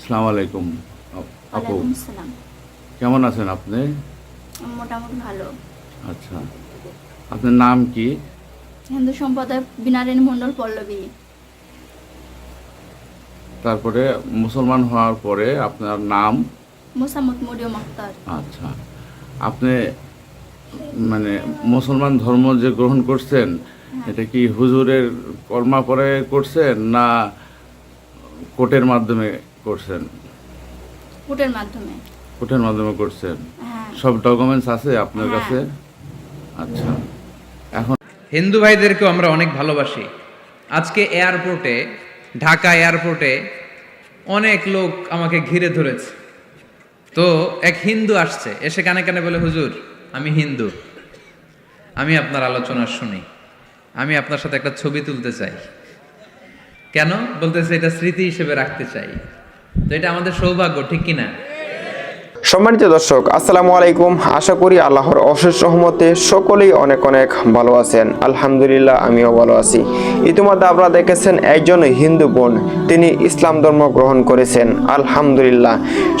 আসসালামু আলাইকুম আপ- কেমন আছেন আপনি? মোটামুটি ভালো। আচ্ছা। আপনার নাম কি? হিন্দু সম্প্রদায় বিনারায়ণ মণ্ডল পল্লবী। তারপরে মুসলমান হওয়ার পরে আপনার নাম? মোসাম্মদ মরিয়ম আক্তার। আচ্ছা। আপনি মানে মুসলমান ধর্ম যে গ্রহণ করছেন এটা কি হুজুরের কর্মা পরে করছেন না কোর্টের মাধ্যমে করছেন? কোর্টের মাধ্যমে। কোর্টের মাধ্যমে করছেন? হ্যাঁ। সব ডকুমেন্টস আছে আপনার হ্যাঁ। কাছে? আচ্ছা। এখন হিন্দু ভাইদেরকেও আমরা অনেক ভালোবাসি। আজকে এয়ারপোর্টে ঢাকা এয়ারপোর্টে অনেক লোক আমাকে ঘিরে ধরেছে। তো এক হিন্দু আসছে এসে কানে কানে বলে হুজুর আমি হিন্দু। আমি আপনার আলোচনা শুনি। আমি আপনার সাথে একটা ছবি তুলতে চাই। কেন? বলতেছে এটা স্মৃতি হিসেবে রাখতে চাই। তো এটা আমাদের সৌভাগ্য ঠিক কিনা? সম্মানিত দর্শক, আসসালামু আলাইকুম। আশা করি আল্লাহর অশেষ রহমতে সকলেই অনেক অনেক ভালো আছেন। আলহামদুলিল্লাহ, আমিও ভালো আছি। ইতিমধ্যে আপনারা দেখেছেন একজন হিন্দু বোন, তিনি ইসলাম ধর্ম গ্রহণ করেছেন। আলহামদুলিল্লাহ।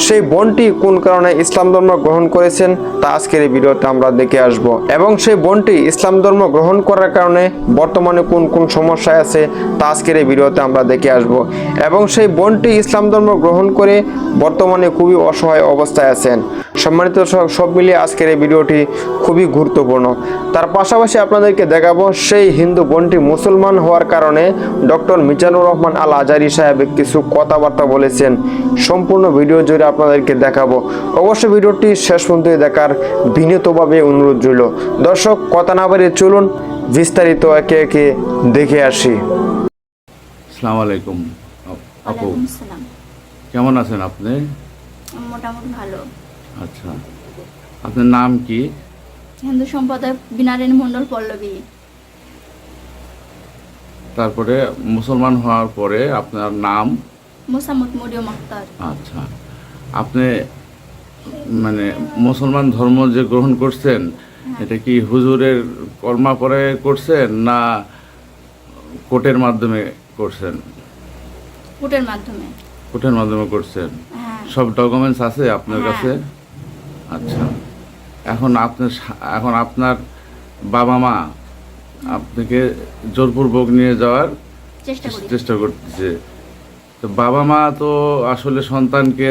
সেই বোনটি কোন কারণে ইসলাম ধর্ম গ্রহণ করেছেন, তা আজকের এই ভিডিওতে আমরা দেখে আসব। এবং সেই বোনটি ইসলাম ধর্ম গ্রহণ করার কারণে বর্তমানে কোন কোন সমস্যায় আছে, তা আজকের এই ভিডিওতে আমরা দেখে আসব। এবং সেই বোনটি ইসলাম ধর্ম গ্রহণ করে বর্তমানে খুবই অসহায় অবস্থায় আছেন। সম্মানিত দর্শক, সব মিলিয়ে আজকের এই ভিডিওটি খুবই গুরুত্বপূর্ণ। তার পাশাপাশি আপনাদেরকে দেখাবো সেই হিন্দু বোনটি মুসলমান হওয়ার কারণে ডক্টর মিজানুর রহমান আল আজারি সাহেব কিছু কথাবার্তা বলেছেন। সম্পূর্ণ ভিডিও জুড়ে আপনাদেরকে দেখাবো। অবশ্যই ভিডিওটি শেষ পর্যন্ত দেখার বিনীতভাবে অনুরোধ রইল। দর্শক কথা না বাড়িয়ে চলুন বিস্তারিত একে একে দেখে আসি। আসসালামু আলাইকুম আপু কেমন আছেন আপনি? মোটামুটি ভালো। আচ্ছা। আপনার নাম কি? হিন্দু সম্প্রদায় বিনারায়ণ মণ্ডল পল্লবী। তারপরে মুসলমান হওয়ার পরে আপনার নাম? মোসাম্মদ মরিয়ম আক্তার। আচ্ছা। আপনি মানে মুসলমান ধর্ম যে গ্রহণ করছেন এটা কি হুজুরের কর্মা পরে করছেন না কোর্টের মাধ্যমে করছেন? কোর্টের মাধ্যমে। কোর্টের মাধ্যমে করছেন। হ্যাঁ। সব ডকুমেন্টস আছে আপনার হ্যাঁ। কাছে? আচ্ছা। এখন আপনার এখন আপনার বাবা মা আপনাকে জোরপূর্বক নিয়ে যাওয়ার চেষ্টা চেষ্টা করতেছে। তো বাবা মা তো আসলে সন্তানকে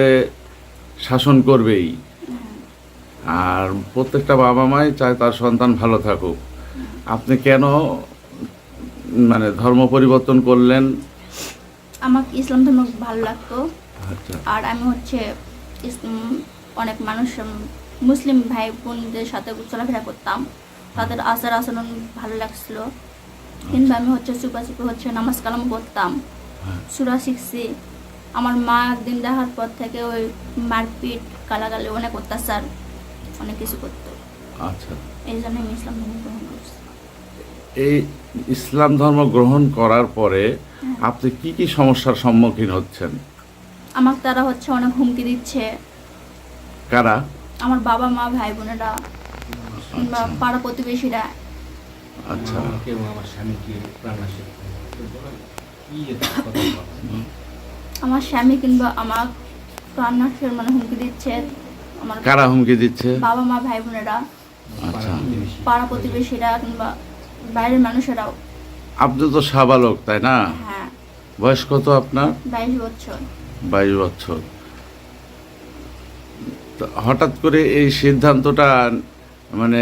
শাসন করবেই। আর প্রত্যেকটা বাবা মাই চায় তার সন্তান ভালো থাকুক। আপনি কেন মানে ধর্ম পরিবর্তন করলেন? আমাকে ইসলাম ধর্ম ভালো লাগতো। আচ্ছা। আর আমি হচ্ছে অনেক মানুষ মুসলিম ভাই বোনদের সাথে চলাফেরা করতাম। তাদের আচার আচরণ ভালো লাগছিল। কিন্তু আমি হচ্ছে চুপাচুপি হচ্ছে নামাজ কালাম করতাম সুরা শিখছি। আমার মা একদিন দেখার পর থেকে ওই মারপিট গালাগালি অনেক অত্যাচার অনেক কিছু করতো। আচ্ছা। এই জন্য আমি ইসলাম ধর্ম গ্রহণ করছি। এই ইসলাম ধর্ম গ্রহণ করার পরে আপনি কি কি সমস্যার সম্মুখীন হচ্ছেন? আমাকে তারা হচ্ছে অনেক হুমকি দিচ্ছে। কারা? আমার বাবা মা ভাই বোনেরা কিংবা আচ্ছা। পাড়া প্রতিবেশীরা। আচ্ছা। কেউ আমার স্বামীকে প্রাণনাশে কি কথা আমার স্বামী কিংবা আমার প্রাণনাশের মানে হুমকি দিচ্ছে। আমার কারা হুমকি দিচ্ছে? বাবা মা ভাই বোনেরা আচ্ছা। পাড়া প্রতিবেশীরা কিংবা বাইরের মানুষেরাও। আপনি তো সাবালক তাই না? হ্যাঁ। বয়স কত আপনার? বাইশ বছর। বাইশ বছর। হঠাৎ করে এই সিদ্ধান্তটা মানে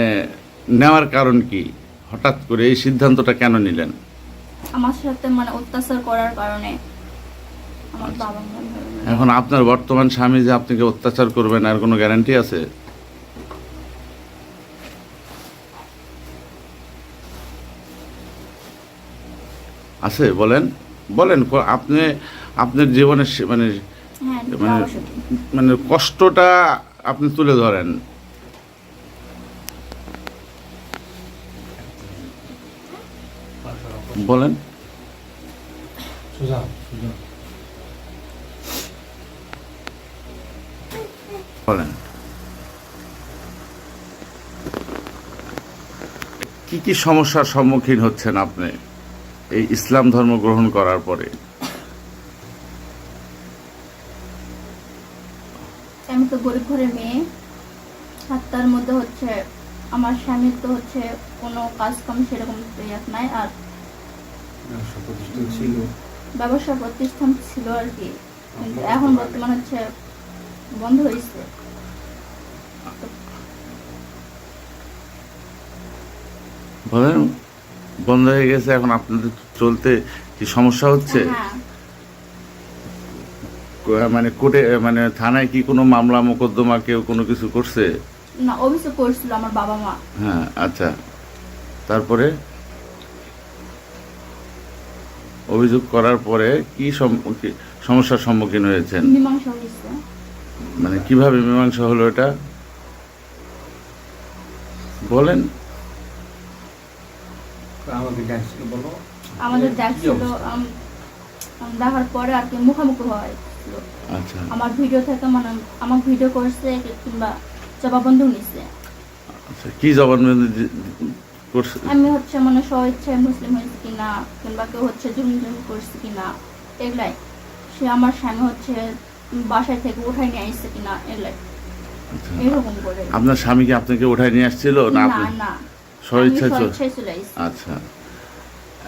নেওয়ার কারণ কি? হঠাৎ করে এই সিদ্ধান্তটা কেন নিলেন? আমার সাথে মানে অত্যাচার করার কারণে বোনেরা। এখন আপনার বর্তমান স্বামী যে আপনাকে অত্যাচার করবেন আর কোনো গ্যারান্টি আছে? আছে বলেন বলেন আপনি আপনার জীবনের সে- মানে হ্যাঁ মানে মানে কষ্টটা আপনি তুলে ধরেন। বলেন। বলেন। কি কি সমস্যার সম্মুখীন হচ্ছেন আপনি? এই ইসলাম ধর্ম গ্রহণ করার পরে। আমি তো গরিব ঘরের মেয়ে। মধ্যে হচ্ছে আমার স্বামীর তো হচ্ছে কোনো কাজ কাম সেরকম নাই আর ব্যবসা প্রতিষ্ঠান ছিল। ব্যবসা প্রতিষ্ঠান ছিল আর কি। কিন্তু এখন বর্তমান হচ্ছে বন্ধ হয়েছে। বলেন। বন্ধ হয়ে গেছে এখন আপনাদের চলতে কি সমস্যা হচ্ছে? হ্যাঁ। মানে কোর্টে মানে থানায় কি কোনো মামলা মোকদ্দমা কেউ কোনো কিছু করছে? না অভিযোগ করছিল আমার বাবা মা। হ্যাঁ আচ্ছা। তারপরে? অভিযোগ করার পরে কি সমস্যার সম্মুখীন হয়েছেন? মানে কীভাবে মীমাংসা হলো এটা? বলেন। আমাকে ডাকছিল বলো। আমাদের দেখার পরে আর কি মুখোমুখি হয়েছিল আচ্ছা। আমার ভিডিও থেকে মানে আমার ভিডিও করছে কিংবা নিছে। আচ্ছা কি করছে? আমি হচ্ছে মানে স্বইচ্ছায় মুসলিম হয়েছে কিনা কিংবা কেউ হচ্ছে জুম জুম করছে কিনা এগুলাই। সে আমার স্বামী হচ্ছে বাসায় থেকে উঠাই নিয়ে আসছে কিনা এগুলাই। আচ্ছা। এরকম করে। আপনার স্বামী কি আপনাকে উঠাই নিয়ে আসছিল? না না। স্বইচ্ছায় চলে আচ্ছা।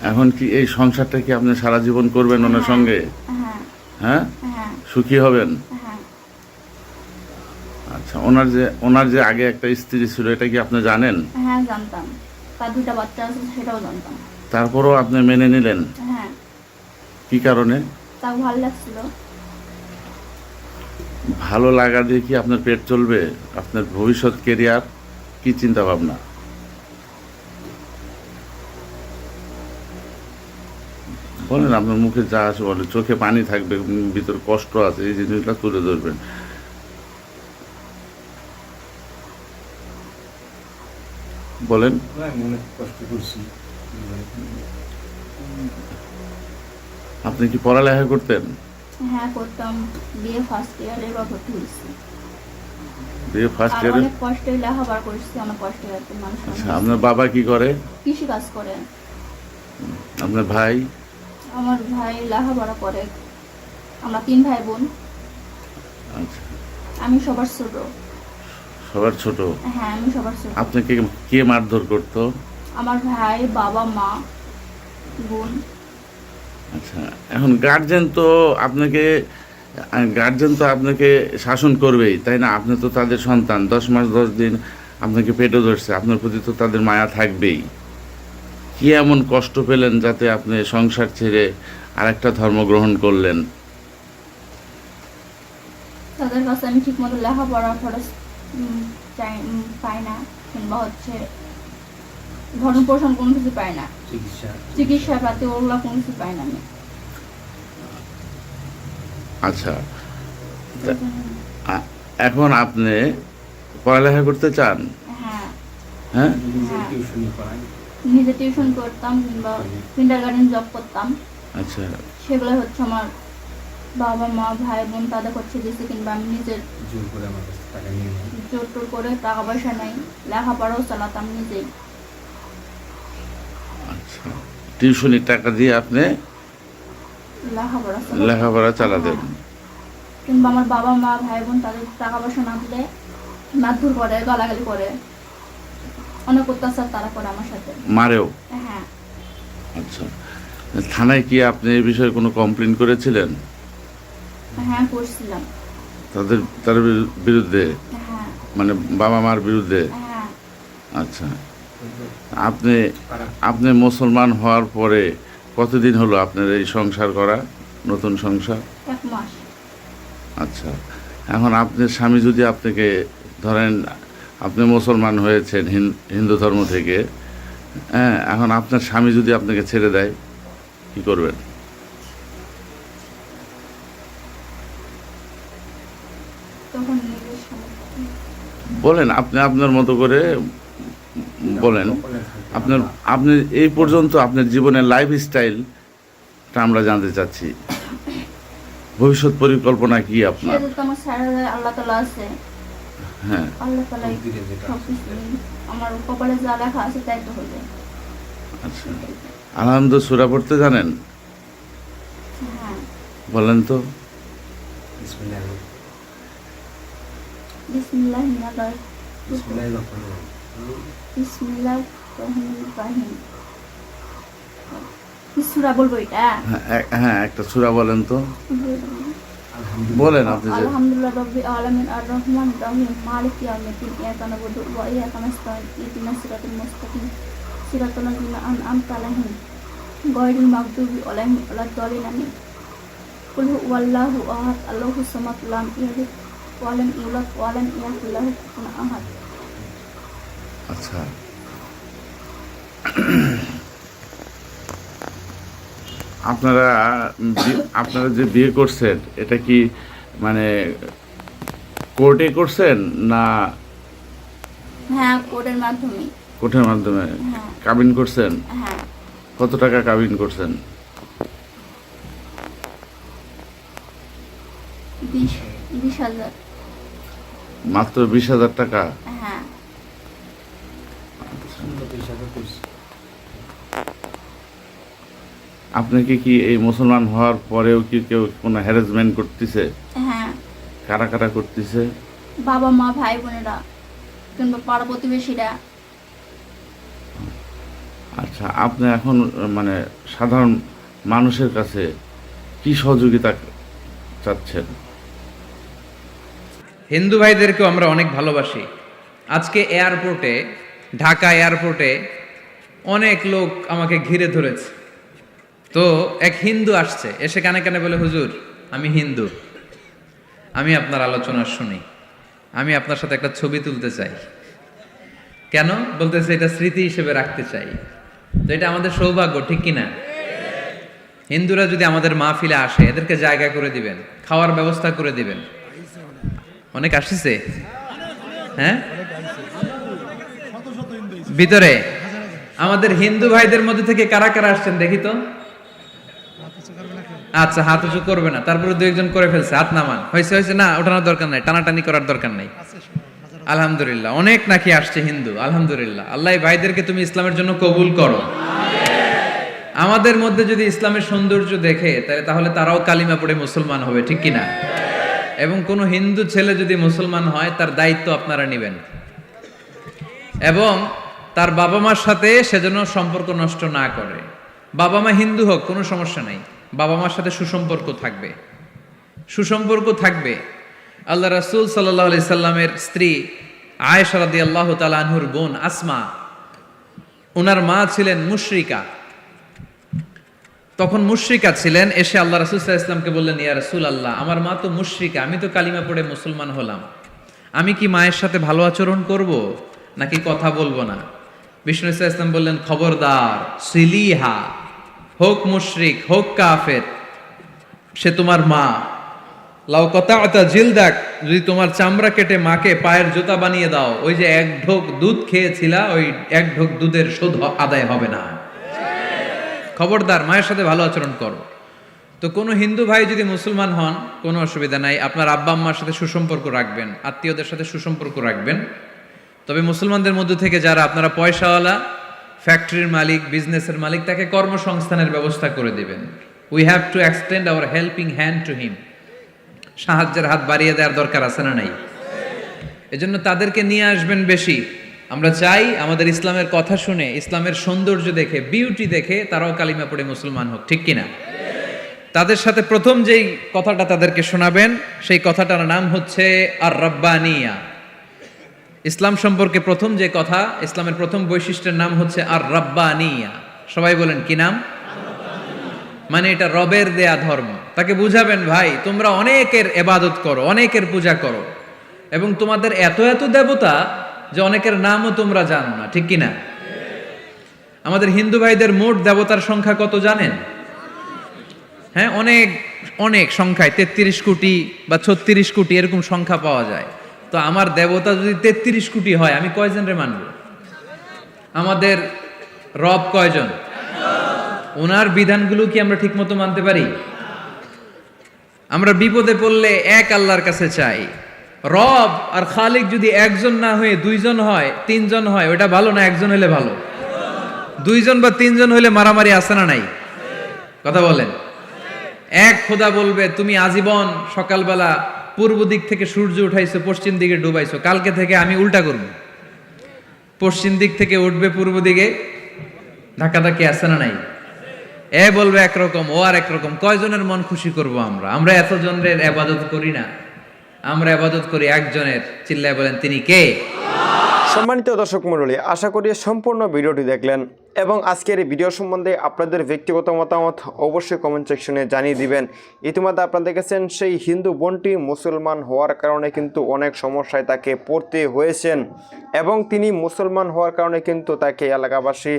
এখন কি এই সংসারটা কি আপনি সারা জীবন করবেন ওনার হ্যাঁ। সঙ্গে? হ্যাঁ। হ্যাঁ? হ্যাঁ। সুখী হবেন? আচ্ছা ওনার যে ওনার যে আগে একটা স্ত্রী ছিল এটা কি আপনি জানেন? হ্যাঁ জানতাম। তার দুইটা বাচ্চা আছে সেটাও জানতাম। তারপরও আপনি মেনে নিলেন? হ্যাঁ। কি কারণে? ভালো লাগছিল। ভালো লাগা দিয়ে কি আপনার পেট চলবে? আপনার ভবিষ্যৎ কেরিয়ার? কি চিন্তা ভাবনা বলেন আপনার মুখে যা আছে বলে চোখে পানি থাকবে ভিতর কষ্ট আছে এই জিনিসগুলো তুলে ধরবেন। বলেন। কষ্ট করছি। আপনি কি পড়ালেখা করতেন? হ্যাঁ করতাম। বিয়ে ফার্স্ট ইয়ারে বা ভর্তি হয়েছি। বিয়ে ফার্স্ট ইয়ারে অনেক কষ্টে লেখাপড়া করছি অনেক কষ্টে মানুষ আচ্ছা আপনার বাবা কি করে? কৃষি কাজ করে। আপনার ভাই? আমার ভাই লেখাপড়া করে। আমরা তিন ভাই বোন। আচ্ছা। আমি সবার ছোট। সবার ছোট? হ্যাঁ আমি সবার ছোট। আপনাকে কে মারধর করতো? আমার ভাই বাবা মা বোন। আচ্ছা এখন গার্জেন তো আপনাকে গার্জেন তো আপনাকে শাসন করবেই তাই না? আপনি তো তাদের সন্তান দশ মাস দশ দিন আপনাকে পেটে ধরছে আপনার প্রতি তো তাদের মায়া থাকবেই। কি এমন কষ্ট পেলেন যাতে আপনি সংসার ছেড়ে আরেকটা ধর্ম গ্রহণ করলেন? তাদের কাছে আমি ঠিক মতো লেখাপড়া খরচ পাই না কিংবা হচ্ছে ভরণ পোষণ কোনো কিছু পাই না। চিকিৎসা। চিকিৎসা পাতি ওগুলো কোনো কিছু পাই না আমি। আচ্ছা। এখন আপনি পড়ালেখা করতে চান? হ্যাঁ। হ্যাঁ? নিজে টিউশন করতাম কিংবা কিন্ডার গার্ডেন জব করতাম। আচ্ছা। সেগুলো হচ্ছে আমার বাবা মা ভাই বোন তাদের হচ্ছে দিয়েছে কিংবা আমি নিজের জোর করে আমার কাছে টাকা নিয়ে জোর টোর করে টাকা পয়সা নেই লেখাপড়াও চালাতাম নিজেই। আচ্ছা। টিউশনির টাকা দিয়ে আপনি লেখাপড়া লেখাপড়া চালাতেন। হ্যাঁ। কিংবা আমার বাবা মা ভাই বোন তাদের টাকা পয়সা না দিলে মারধর করে গালাগালি করে। অনেক অত্যাচার তারা করে আমার সাথে। মারেও? হ্যাঁ। আচ্ছা। থানায় কি আপনি এই বিষয়ে কোনো কমপ্লেন করেছিলেন? হ্যাঁ করছিলাম। তাদের তার বিরুদ্ধে? হ্যাঁ। মানে বাবা মার বিরুদ্ধে? হ্যাঁ। আচ্ছা। আপনি আপনি মুসলমান হওয়ার পরে কতদিন হলো আপনার এই সংসার করা নতুন সংসার? আচ্ছা। এখন আপনার স্বামী যদি আপনাকে ধরেন আপনি মুসলমান হয়েছেন হিন- হিন্দু ধর্ম থেকে হ্যাঁ এখন আপনার স্বামী যদি আপনাকে ছেড়ে দেয় কি করবেন? বলেন আপনি আপনার মতো করে বলেন আপনার আপনি এই পর্যন্ত আপনার জীবনের লাইফ স্টাইলটা আমরা জানতে চাচ্ছি। ভবিষ্যৎ পরিকল্পনা কি আপনার? হ্যাঁ। আল্লাহ তালাই আমার কপালে যা লেখা আছে তাই তো হবে আচ্ছা। আনন্দ সুরা পড়তে জানেন? হ্যাঁ। বলেন তো। সূরা বলব এটা? হ্যাঁ হ্যাঁ একটা সূরা বলেন তো। বলেন আপনি যে আলহামদুলিল্লাহ রাব্বিল আলামিন আর রহমান রহিম মালিক ইয়াউমিদ্দিন ইয়াকা নাবুদু ওয়া ইয়াকা নাস্তাইন ইহদিনাস সিরাতাল মুস্তাকিম সিরাতাল লাযিনা আন'আমতা আলাইহিম গায়রিল মাগদুবি আলাইহিম ওয়ালাদ-দালিন আমিন। কুল হুয়াল্লাহু আহাদ আল্লাহুস সামাদ লাম ইয়ালিদ ওয়া লাম ইউলাদ ওয়া লাম ইয়াকুল লাহু কুফুয়ান আহাদ। আচ্ছা। আপনারা আপনারা যে বিয়ে করছেন এটা কি মানে কোর্টে করছেন না হ্যাঁ কোডের মাধ্যমে। কোর্টের মাধ্যমে হ্যাঁ। কাবিন করছেন? হ্যাঁ। কত টাকা কাবিন করছেন? মাত্র বিশ হাজার টাকা হ্যাঁ উনত্রিশ হাজার করছি। আপনাকে কি এই মুসলমান হওয়ার পরেও কি কেউ কোনো হ্যারাসমেন্ট করতেছে? হ্যাঁ। কারা কারা করতেছে? বাবা মা ভাই বোনেরা কিংবা পাড়া প্রতিবেশীরা। আচ্ছা আপনি এখন মানে সাধারণ মানুষের কাছে কি সহযোগিতা চাচ্ছেন? হিন্দু ভাইদেরকেও আমরা অনেক ভালোবাসি। আজকে এয়ারপোর্টে ঢাকা এয়ারপোর্টে অনেক লোক আমাকে ঘিরে ধরেছে। তো এক হিন্দু আসছে, এসে কানে কানে বলে, হুজুর, আমি হিন্দু। আমি আপনার আলোচনা শুনি। আমি আপনার সাথে একটা ছবি তুলতে চাই। কেন? বলতেছে, এটা স্মৃতি হিসেবে রাখতে চাই। তো এটা আমাদের সৌভাগ্য, ঠিক কিনা? হিন্দুরা যদি আমাদের মা মাহফিলে আসে, এদেরকে জায়গা করে দিবেন, খাওয়ার ব্যবস্থা করে দিবেন। অনেক আসছে? হ্যাঁ? ভিতরে? আমাদের হিন্দু ভাইদের মধ্যে থেকে কারা কারা আসছেন দেখি তো? আচ্ছা হাত উঁচু করবে না। তারপরে দু একজন করে ফেলছে হাত নামান। হয়েছে হয়েছে না ওঠানোর দরকার নাই। টানাটানি করার দরকার নাই। আলহামদুলিল্লাহ অনেক নাকি আসছে হিন্দু আলহামদুলিল্লাহ। আল্লাহ ভাইদেরকে তুমি ইসলামের জন্য কবুল করো। আমাদের মধ্যে যদি ইসলামের সৌন্দর্য দেখে তাহলে তাহলে তারাও কালিমা পড়ে মুসলমান হবে ঠিক কিনা? এবং কোনো হিন্দু ছেলে যদি মুসলমান হয় তার দায়িত্ব আপনারা নেবেন। এবং তার বাবা মার সাথে সেজন্য সম্পর্ক নষ্ট না করে। বাবা মা হিন্দু হোক কোনো সমস্যা নাই। বাবা মার সাথে সুসম্পর্ক থাকবে। সুসম্পর্ক থাকবে। আল্লাহ রাসূল সাল্লাহ আলি সাল্লামের স্ত্রী আয়েশা রাদি আল্লাহ তালাহুর বোন আসমা ওনার মা ছিলেন মুশরিকা। তখন মুশরিকা ছিলেন, এসে আল্লাহ রাসুল ইসলামকে বললেন, ইয়া রাসূল আল্লাহ আমার মা তো মুশরিকা, আমি তো কালিমা পড়ে মুসলমান হলাম। আমি কি মায়ের সাথে ভালো আচরণ করব নাকি কথা বলব না? বিষ্ণু ইসলাম বললেন, খবরদার, সিলিহা। হোক মুশরিক, হোক কাফের, সে তোমার মা। লাউ কথা জিলদাক, যদি তোমার চামড়া কেটে মাকে পায়ের জুতা বানিয়ে দাও, ওই যে এক ঢোক দুধ খেয়েছিলা, ওই এক ঢোক দুধের শোধ আদায় হবে না। খবরদার, মায়ের সাথে ভালো আচরণ করো। তো কোনো হিন্দু ভাই যদি মুসলমান হন, কোনো অসুবিধা নাই, আপনার আব্বা আম্মার সাথে সুসম্পর্ক রাখবেন, আত্মীয়দের সাথে সুসম্পর্ক রাখবেন। তবে মুসলমানদের মধ্যে থেকে যারা, আপনারা পয়সাওয়ালা ফ্যাক্টরির মালিক বিজনেসের মালিক তাকে কর্মসংস্থানের ব্যবস্থা করে দিবেন। We have to extend our helping hand to him সাহায্যের হাত বাড়িয়ে দেওয়ার দরকার আছে না নাই? এজন্য তাদেরকে নিয়ে আসবেন বেশি। আমরা চাই আমাদের ইসলামের কথা শুনে, ইসলামের সৌন্দর্য দেখে বিউটি দেখে তারাও কালিমা পড়ে মুসলমান হোক, ঠিক কিনা? তাদের সাথে প্রথম যেই কথাটা তাদেরকে শোনাবেন, সেই কথাটার নাম হচ্ছে আর রব্বানিয়া ইসলাম সম্পর্কে প্রথম যে কথা, ইসলামের প্রথম বৈশিষ্ট্যের নাম হচ্ছে আর রব্বানিয়া সবাই বলেন, কি নাম? মানে এটা রবের দেয়া ধর্ম। তাকে বুঝাবেন, ভাই, তোমরা অনেকের এবাদত করো, অনেকের পূজা করো এবং তোমাদের এত এত দেবতা যে অনেকের নামও তোমরা জানো না। ঠিক কিনা? আমাদের হিন্দু ভাইদের মোট দেবতার সংখ্যা কত জানেন? হ্যাঁ অনেক অনেক সংখ্যায়, তেত্রিশ কোটি বা ছত্রিশ কোটি এরকম সংখ্যা পাওয়া যায়। তো আমার দেবতা যদি তেত্রিশ কোটি হয়, আমি কয়জন রে মানব? আমাদের রব কয়জন? ওনার বিধানগুলো কি আমরা ঠিকমতো মানতে পারি? আমরা বিপদে পড়লে এক আল্লাহর কাছে চাই। রব আর খালিক যদি একজন না হয়ে দুইজন হয়, তিনজন হয়, ওটা ভালো না একজন হলে ভালো? দুইজন বা তিনজন হলে মারামারি আসে না নাই? কথা বলেন। এক খোদা বলবে, তুমি আজীবন সকালবেলা পূর্ব দিক থেকে সূর্য উঠাইছো, পশ্চিম দিকে ডুবাইছো, কালকে থেকে আমি উল্টা করব। পশ্চিম দিক থেকে উঠবে পূর্ব দিকে ধাক্কা ধাক্কি আছে না নাই? এ বলবে একরকম ও আর একরকম কয়জনের মন খুশি করব আমরা? আমরা এতজনের আবাদত করি না। আমরা আবাদত করি একজনের, চিল্লায় বলেন, তিনি কে? সম্মানিত দর্শক মণ্ডলী, আশা করি সম্পূর্ণ ভিডিওটি দেখলেন এবং আজকের এই ভিডিও সম্বন্ধে আপনাদের ব্যক্তিগত মতামত অবশ্যই কমেন্ট সেকশনে জানিয়ে দিবেন। ইতিমধ্যে আপনারা দেখেছেন সেই হিন্দু বোনটি মুসলমান হওয়ার কারণে কিন্তু অনেক সমস্যায় তাকে পড়তে হয়েছেন এবং তিনি মুসলমান হওয়ার কারণে কিন্তু তাকে এলাকাবাসী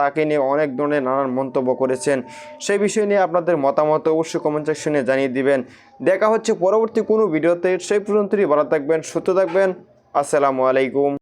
তাকে নিয়ে অনেক ধরনের নানান মন্তব্য করেছেন। সেই বিষয় নিয়ে আপনাদের মতামত অবশ্যই কমেন্ট সেকশনে জানিয়ে দিবেন। দেখা হচ্ছে পরবর্তী কোনো ভিডিওতে, সেই পর্যন্তই ভালো থাকবেন, সুস্থ থাকবেন। আসসালামু আলাইকুম।